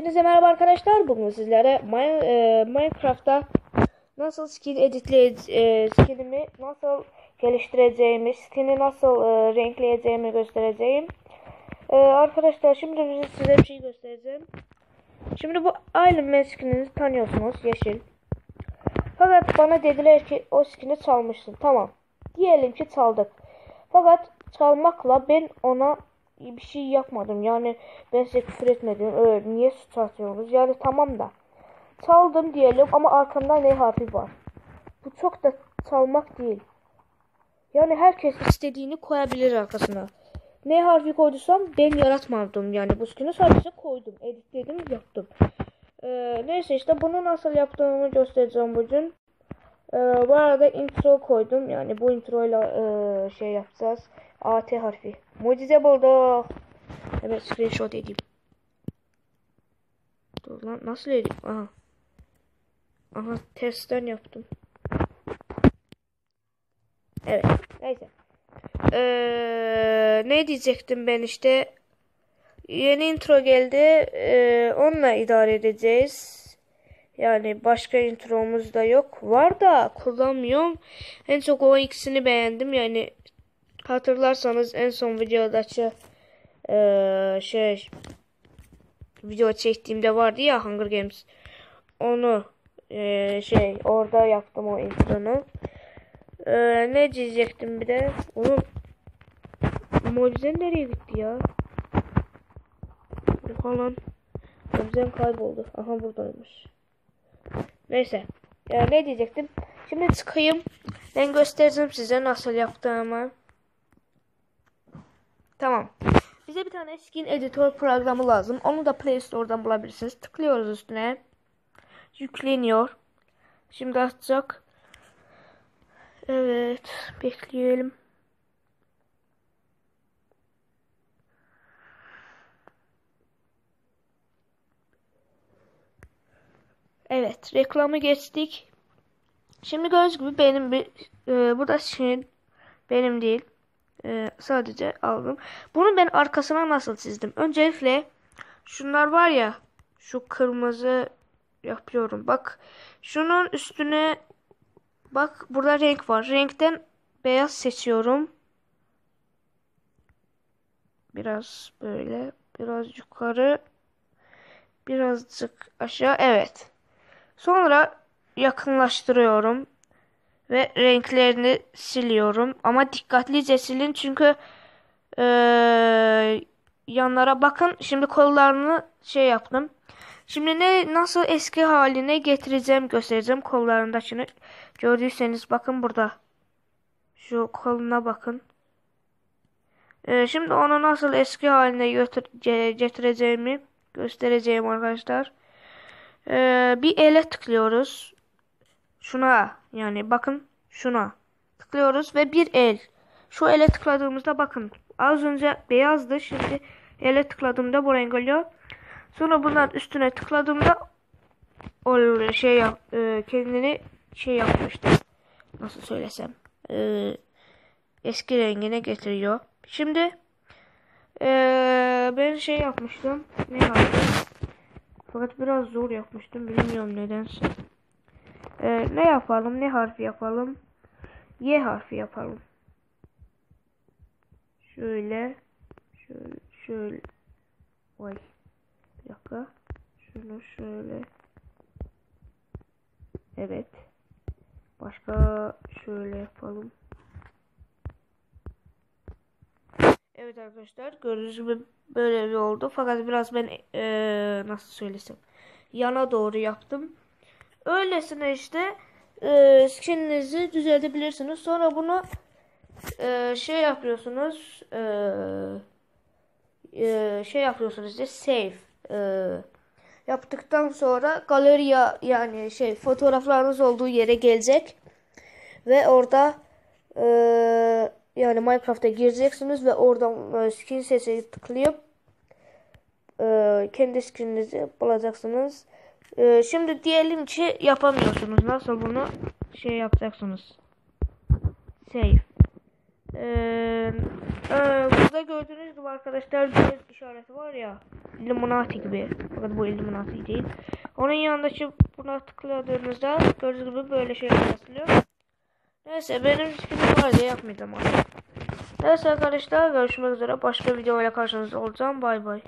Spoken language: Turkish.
Hepinize merhaba arkadaşlar. Bugün sizlere Min- e, Minecraft'ta nasıl skin editle e, skinimi nasıl geliştireceğimi, skini nasıl e, renkleyeceğimi göstereceğim. E, arkadaşlar şimdi size bir şey göstereceğim. Şimdi bu Iron Man skinini tanıyorsunuz yeşil. Fakat bana dediler ki o skini çalmışsın. Tamam. Diyelim ki çaldık. Fakat çalmakla ben ona bir şey yapmadım. Yani ben size küfür etmedim. Öyle niye suç atıyorsunuz? Yani tamam da. Çaldım diyelim ama arkamda ne harfi var. Bu çok da çalmak değil. Yani herkes istediğini koyabilir arkasına. Ne harfi koyduysam ben yaratmadım. Yani bu skin'i sadece koydum. Editledim yaptım. Ee, neyse işte bunu nasıl yaptığımı göstereceğim bugün. Ee, bu arada intro koydum. Yani bu intro ile e, şey yapacağız. AT harfi. Mucize bulduk. Evet screenshot edeyim. Dur lan nasıl edeyim? Aha. Aha testten yaptım. Evet. Neyse. Ee, ne diyecektim ben işte. Yeni intro geldi. Ee, onunla idare edeceğiz. Yani başka intromuz da yok. Var da kullanmıyorum. En çok o ikisini beğendim. Yani hatırlarsanız en son videodaki ee, şey video çektiğimde vardı ya Hunger Games. Onu ee, şey orada yaptım o intronu. Ee, ne diyecektim bir de? Oğlum Mucize nereye gitti ya? Falan. Mucizen kayboldu. Aha buradaymış. Neyse. Ya ne diyecektim? Şimdi çıkayım. Ben göstereceğim size nasıl yaptığımı. Tamam. Bize bir tane skin editör programı lazım. Onu da Play Store'dan bulabilirsiniz. Tıklıyoruz üstüne. Yükleniyor. Şimdi açacak. Evet. Bekleyelim. Evet. Reklamı geçtik. Şimdi gördüğünüz gibi benim bir e, burada skin benim değil. E, sadece aldım. Bunu ben arkasına nasıl çizdim? Öncelikle şunlar var ya şu kırmızı yapıyorum. Bak şunun üstüne bak burada renk var. Renkten beyaz seçiyorum. Biraz böyle biraz yukarı birazcık aşağı evet. Sonra yakınlaştırıyorum ve renklerini siliyorum. Ama dikkatlice silin çünkü ee, yanlara bakın. Şimdi kollarını şey yaptım. Şimdi ne nasıl eski haline getireceğim göstereceğim kollarındakini. Gördüyseniz bakın burada. Şu koluna bakın. Ee, şimdi onu nasıl eski haline götür getireceğimi göstereceğim arkadaşlar. Ee, bir ele tıklıyoruz. Şuna yani bakın şuna tıklıyoruz ve bir el. Şu ele tıkladığımızda bakın az önce beyazdı şimdi ele tıkladığımda bu renk oluyor. Sonra bunların üstüne tıkladığımda o şey yap, e, kendini şey yapmıştı. Nasıl söylesem e, eski rengine getiriyor. Şimdi e, ben şey yapmıştım. Ne yaptım? Fakat biraz zor yapmıştım. Bilmiyorum nedense. Ee, ne yapalım? Ne harfi yapalım? Y harfi yapalım. Şöyle. Şöyle. Şöyle. Vay. Bir dakika. Şunu şöyle. Evet. Başka şöyle yapalım. Evet arkadaşlar gördüğünüz gibi böyle bir oldu. Fakat biraz ben ee, nasıl söylesem yana doğru yaptım. Öylesine işte e, skininizi düzeltebilirsiniz. Sonra bunu e, şey yapıyorsunuz e, e, şey yapıyorsunuz işte save e, yaptıktan sonra galeriye yani şey fotoğraflarınız olduğu yere gelecek ve orada e, yani Minecraft'a gireceksiniz ve oradan e, skin sesi tıklayıp e, kendi skininizi bulacaksınız. Ee, şimdi diyelim ki yapamıyorsunuz. Nasıl bunu şey yapacaksınız? Save. Ee, e, burada gördüğünüz gibi arkadaşlar göz işareti var ya. Illuminati gibi. Fakat bu Illuminati değil. Onun yanındaki buna tıkladığınızda gördüğünüz gibi böyle şeyler açılıyor. Neyse benim skinim var diye yapmayacağım artık. Neyse arkadaşlar görüşmek üzere. Başka videoyla karşınızda olacağım. Bay bay.